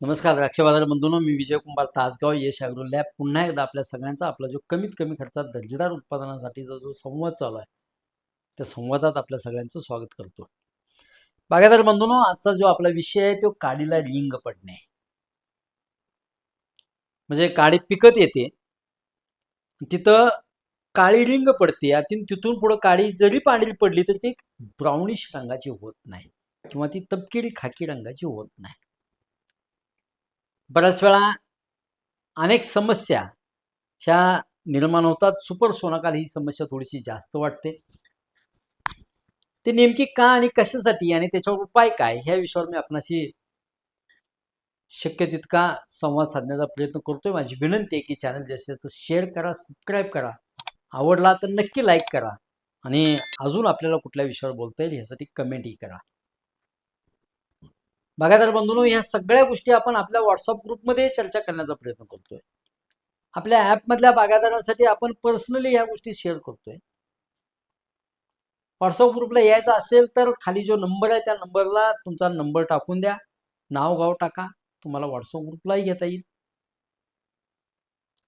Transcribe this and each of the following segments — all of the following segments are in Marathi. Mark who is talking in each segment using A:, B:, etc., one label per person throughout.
A: नमस्कार द्राक्ष बाजार बंधूंनो मी विजय कुंभार तासगाव यश ॲग्रो लॅब पुन्हा एकदा आपल्या सगळ्यांचा आपला जो कमीत कमी खर्चात दर्जेदार उत्पादनासाठीचा जो संवाद चालू आहे त्या संवादात आपल्या सगळ्यांचं स्वागत करतो. बागायदार बंधूंनो आजचा जो आपला विषय आहे तो काडीला रिंग पडणे. म्हणजे काडी पिकत येते तिथं काळी रिंग पडते आणि तिथून पुढं काळी जरी पांढरी पडली तर ती ब्राउनिश रंगाची होत नाही किंवा ती तपकिरी खाकी रंगाची होत नाही. बऱ्याच वेळा अनेक समस्या ह्या निर्माण होतात. सुपर सोनाकाल ही समस्या थोडीशी जास्त वाटते. ते नेमकी का आणि कशासाठी आणि त्याच्यावर उपाय काय ह्या विषयावर मी आपणाशी शक्य तितका संवाद साधण्याचा प्रयत्न करतोय. माझी विनंती आहे की चॅनल जास्तीत शेअर करा सबस्क्राईब करा. आवडला तर नक्की लाईक करा आणि अजून आपल्याला कुठल्या विषयावर बोलता येईल ह्यासाठी कमेंटही करा. बागायदार बंधूंनो ह्या सगळ्या गोष्टी आपण आपल्या व्हॉट्सअप ग्रुपमध्ये चर्चा करण्याचा प्रयत्न करतोय. आपल्या ॲपमधल्या बागायदारांसाठी आपण पर्सनली ह्या गोष्टी शेअर करतोय. व्हॉट्सअप ग्रुपला यायचं असेल तर खाली जो नंबर आहे त्या नंबरला तुमचा नंबर टाकून द्या. नाव गाव टाका. तुम्हाला व्हॉट्सअप ग्रुपलाही घेता येईल.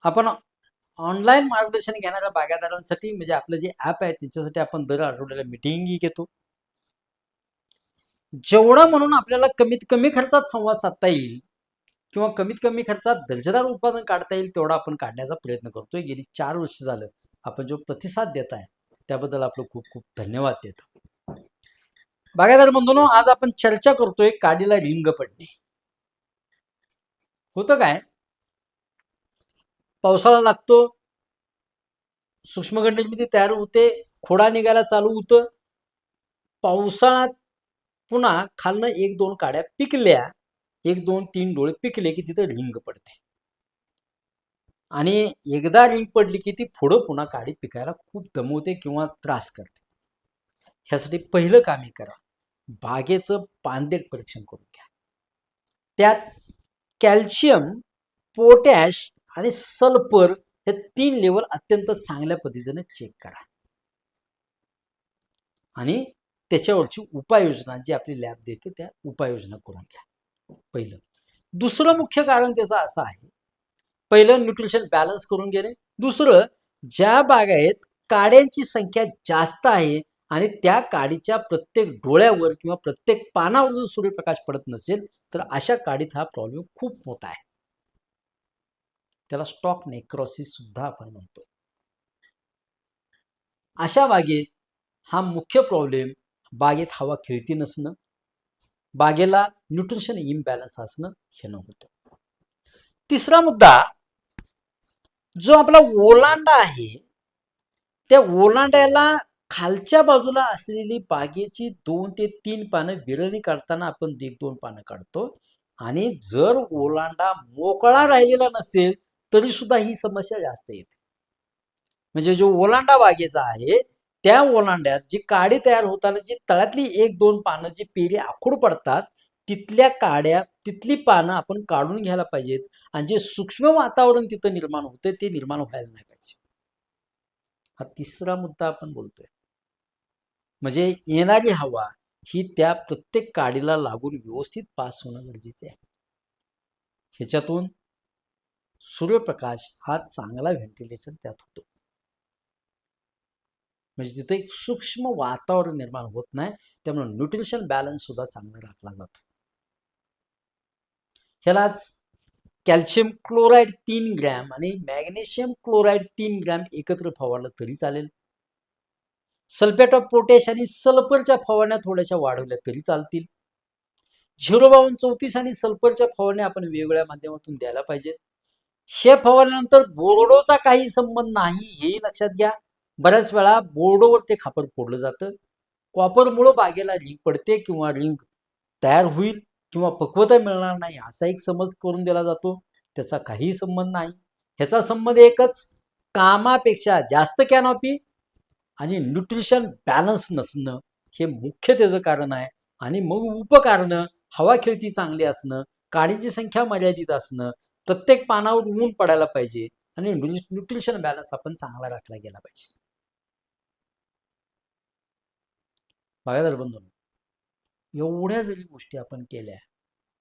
A: आपण ऑनलाईन मार्गदर्शन घेणाऱ्या बागायदारांसाठी म्हणजे आपलं जे ॲप आहे त्याच्यासाठी आपण दर आठवड्याला मिटिंगही घेतो. जेवढं म्हणून आपल्याला कमीत कमी खर्चात संवाद साधता येईल किंवा कमीत कमी खर्चात दर्जेदार उत्पादन काढता येईल तेवढा आपण काढण्याचा प्रयत्न करतोय. गेली चार वर्ष झालं आपण जो प्रतिसाद देत आहे त्याबद्दल आपलं खूप खूप धन्यवाद देतो. बागायदार बंधूनो आज आपण चर्चा करतोय काडीला रिंग पडणे. होतं काय? पावसाळा लागतो सूक्ष्मगंड निर्मिती तयार होते खोडा निघायला चालू होतं. पावसाळ्यात पुन्हा खालनं एक दोन काड्या पिकल्या. एक दोन तीन डोळे पिकले की तिथं रिंग पडते. आणि एकदा रिंग पडली की ती पुढं पुन्हा काडी पिकायला खूप दमवते किंवा त्रास करते. ह्यासाठी पहिलं कामे करा. बागेचं पानदेट परीक्षण करून घ्या. त्यात कॅल्शियम पोटॅश आणि सल्फर हे तीन लेवल अत्यंत चांगल्या पद्धतीने चेक करा. आणि त्याच्यावरची उपाययोजना जी आपली लॅब देते त्या उपाययोजना करून घ्या. पहिलं. दुसरं मुख्य कारण त्याचं असं आहे पहिलं न्यूट्रिशन बॅलन्स करून घेणे. दुसरं ज्या बागायत काड्यांची संख्या जास्त आहे आणि त्या काडीच्या प्रत्येक डोळ्यावर किंवा प्रत्येक पानावर जर सूर्यप्रकाश पडत नसेल तर अशा काडीत हा प्रॉब्लेम खूप मोठा आहे. त्याला स्टॉक नेक्रॉसिस सुद्धा आपण म्हणतो. अशा बागेत हा मुख्य प्रॉब्लेम बागेत हवा खेळती नसणं बागेला न्यूट्रिशन इम्बॅलन्स असणं हे होतं. तिसरा मुद्दा जो आपला ओलांडा आहे त्या ओलांड्याला खालच्या बाजूला असलेली बागेची दोन ते तीन पानं विरळणी काढताना आपण एक दोन पानं काढतो. आणि जर ओलांडा मोकळा राहिलेला नसेल तरी सुद्धा ही समस्या जास्त येते. म्हणजे जो ओलांडा बागेचा आहे त्या ओलांड्यात जी काडी तयार होताना जी तळातली एक दोन पानं जी पेरी आखूड पडतात तिथल्या काड्या तिथली पानं आपण काढून घ्यायला पाहिजेत. आणि जे सूक्ष्म वातावरण तिथं निर्माण होतं ते निर्माण व्हायला नाही पाहिजे. हा तिसरा मुद्दा आपण बोलतोय. म्हणजे येणारी हवा ही त्या प्रत्येक काडीला लागून व्यवस्थित पास होणं गरजेचे आहे. ह्याच्यातून सूर्यप्रकाश हा चांगला व्हेंटिलेशन त्यात होतो. म्हणजे तिथे एक सूक्ष्म वातावरण निर्माण होत नाही त्यामुळे न्यूट्रिशन बॅलन्स सुद्धा चांगला राखला जातो. ह्यालाच कॅल्शियम क्लोराईड तीन ग्रॅम आणि मॅग्नेशियम क्लोराईड तीन ग्रॅम एकत्र फवारलं तरी चालेल. सल्फेट ऑफ पोटॅश आणि सल्फरच्या फवारण्या थोड्याशा वाढवल्या तरी चालतील. झिरो बावन चौतीस आणि सल्फरच्या फवारण्या आपण वेगवेगळ्या माध्यमातून द्यायला पाहिजेत. हे फवारल्यानंतर बोर्डोचा काही संबंध नाही हेही लक्षात घ्या. बऱ्याच वेळा बोर्डोवर ते खापर फोडलं जातं. कॉपरमुळं बागेला रिंग पडते किंवा रिंग तयार होईल किंवा पक्वता मिळणार नाही असा एक समज करून दिला जातो. त्याचा काही संबंध नाही. ह्याचा संबंध एकच कामापेक्षा जास्त कॅनॉपी आणि न्यूट्रिशन बॅलन्स नसणं हे मुख्य त्याचं कारण आहे. आणि मग उपकारणं हवा खेळती चांगली असणं काडीची संख्या मर्यादित असणं प्रत्येक पानावर ऊन पडायला पाहिजे आणि न्यूट्रिशन बॅलन्स आपण चांगला राखला गेला पाहिजे. बागायदार बंधून एवढ्या जरी गोष्टी आपण केल्या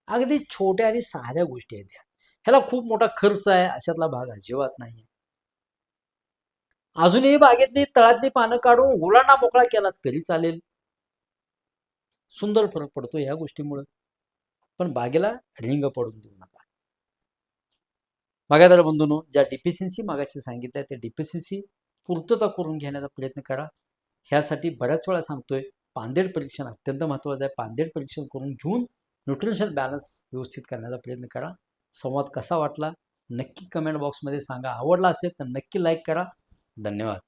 A: अगदी छोट्या आणि साध्या गोष्टी आहेत त्या. ह्याला खूप मोठा खर्च आहे अशातला भाग अजिबात नाही अजूनही बागेतली तळातली पानं काढून ओलांडा मोकळा केला तरी चालेल. सुंदर फरक पडतो ह्या गोष्टीमुळे. पण बागेला रिंग पडून देऊ नका. बागायदार बंधूंनो ज्या डिफिशियन्सी मागाशी सांगितल्या त्या डिफिशियन्सी पूर्तता करून घेण्याचा प्रयत्न करा. ह्यासाठी बऱ्याच वेळा सांगतोय पांदेड परीक्षण अत्यंत महत्त्वाचं आहे. पांदेड परीक्षण करून घेऊन न्यूट्रिशनल बॅलन्स व्यवस्थित करण्याचा प्रयत्न करा. संवाद कसा वाटला? नक्की कमेंट बॉक्समध्ये सांगा. आवडला असेल तर नक्की लाईक करा. धन्यवाद.